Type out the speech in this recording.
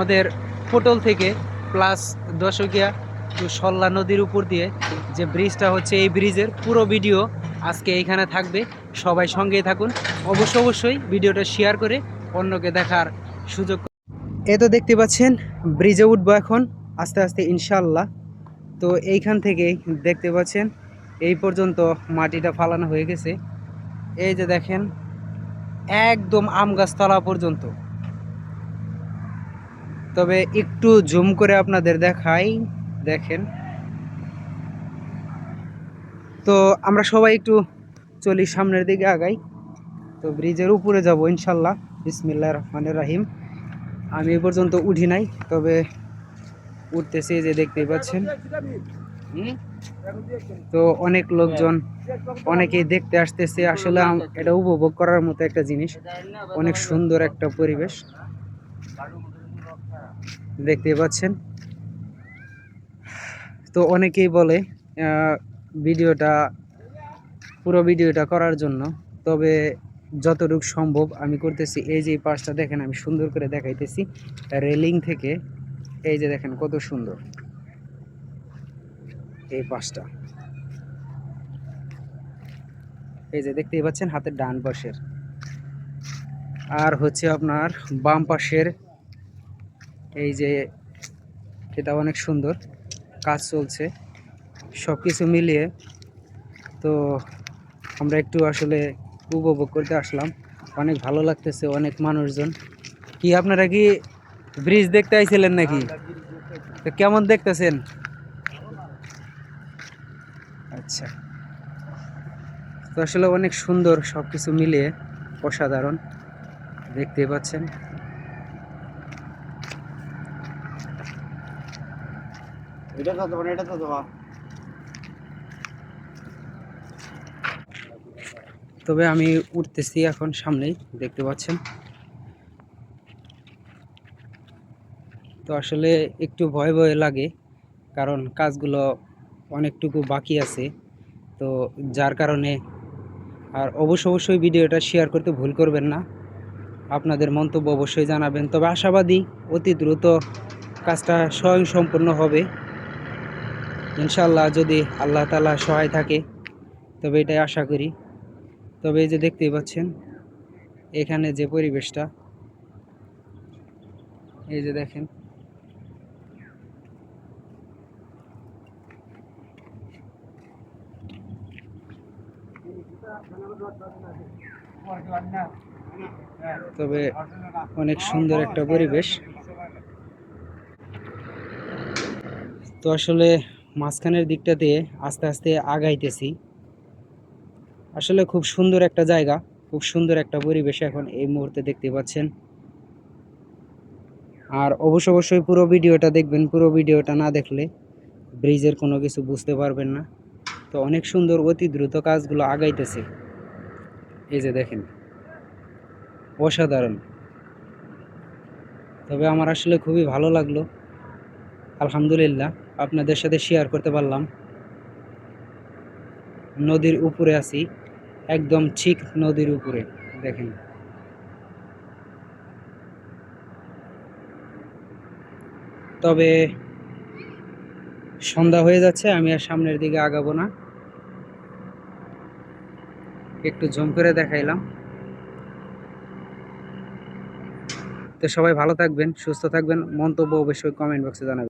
আমাদের পটল থেকে প্লাস দশকিয়া সল্লা নদীর উপর দিয়ে যে ব্রিজটা হচ্ছে এই ব্রিজের পুরো ভিডিও আজকে এইখানে থাকবে। সবাই সঙ্গেই থাকুন। অবশ্য অবশ্যই ভিডিওটা শেয়ার করে অন্যকে দেখার সুযোগ এ তো দেখতে পাচ্ছেন ব্রিজে উঠবো এখন, আস্তে আস্তে ইনশাল্লাহ তো এইখান থেকে দেখতে পাচ্ছেন, এই পর্যন্ত মাটিটা ফালানো হয়ে গেছে। এই যে দেখেন, একদম আম গাছতলা পর্যন্ত। তবে একটু জুম করে আপনাদের দেখাই, দেখেন। তো আমরা সবাই একটু চলি সামনের দিকে আগাই। তো ব্রিজের উপরে যাব ইনশাল্লাহ। বিসমিল্লা রহমানের রাহিম। আমি এ পর্যন্ত উঠি নাই, তবে উঠতেছি যে দেখতেই পাচ্ছেন। তো অনেক লোকজন, অনেকেই দেখতে আসতেছে। আসলে এটা উপভোগ করার মতো একটা জিনিস। অনেক সুন্দর একটা পরিবেশ। দেখতে পাচ্ছেন। তো অনেকেই বলে ভিডিওটা, পুরো ভিডিওটা করার জন্য, তবে যতটুকু সম্ভব আমি করতেছি, এই যে পাশটা দেখেন আমি সুন্দর করে দেখাইতেছি, রেলিং থেকে, এই যে দেখেন কত সুন্দর, এই পাশটা। এই যে দেখতেই পাচ্ছেন, হাতের ডান পাশের। আর হচ্ছে আপনার বাম পাশের এই যে এটা অনেক সুন্দর, কাজ চলছে সব কিছু মিলিয়ে। তো আমরা একটু আসলে উপভোগ করতে আসলাম। অনেক ভালো লাগতেছে, অনেক মানুষজন। কি আপনারা কি ব্রিজ দেখতে আইছিলেন নাকি? তো কেমন দেখতেছেন? আচ্ছা। তো আসলে অনেক সুন্দর সব কিছু মিলিয়ে, অসাধারণ। দেখতে পাচ্ছেন। এটা এটা তবে আমি উঠতেছি এখন সামনেই, দেখতে পাচ্ছেন। তো আসলে একটু ভয় ভয় লাগে, কারণ কাজগুলো অনেকটুকু বাকি আছে। তো যার কারণে আর অবশ্য অবশ্যই ভিডিওটা শেয়ার করতে ভুল করবেন না। আপনাদের মন্তব্য অবশ্যই জানাবেন। তবে আশাবাদী, অতি দ্রুত কাজটা স্বয়ং সম্পূর্ণ হবে। ইনশাল্লাহ যদি আল্লাহ তালা সহায় থাকে, তবে এটাই আশা করি। তবে এই যে দেখতেই পাচ্ছেন, এখানে যে পরিবেশটা, এই যে দেখেন। তবে অনেক সুন্দর একটা পরিবেশ। তো আসলে মাঝখানের দিকটা দিয়ে আস্তে আস্তে আগাইতেছি। আসলে খুব সুন্দর একটা জায়গা, খুব সুন্দর একটা পরিবেশ এখন এই মুহূর্তে দেখতে পাচ্ছেন। আর অবশ্য অবশ্যই পুরো ভিডিওটা দেখবেন, পুরো ভিডিওটা না দেখলে ব্রিজের কোনো কিছু বুঝতে পারবেন না। তো অনেক সুন্দর অতি দ্রুত কাজগুলো আগাইতেছে। এই যে দেখেন, অসাধারণ। তবে আমার আসলে খুবই ভালো লাগল। আলহামদুলিল্লাহ, আপনাদের সাথে শেয়ার করতে পারলাম। নদীর উপরে আছি, একদম ঠিক নদীর উপরে, দেখেন। তবে সন্ধ্যা হয়ে যাচ্ছে, আমি আর সামনের দিকে আগাবো না। একটু জম করে দেখাইলাম। তো সবাই ভালো থাকবেন, সুস্থ থাকবেন, মন্তব্য অবশ্যই কমেন্ট বক্সে জানাবেন।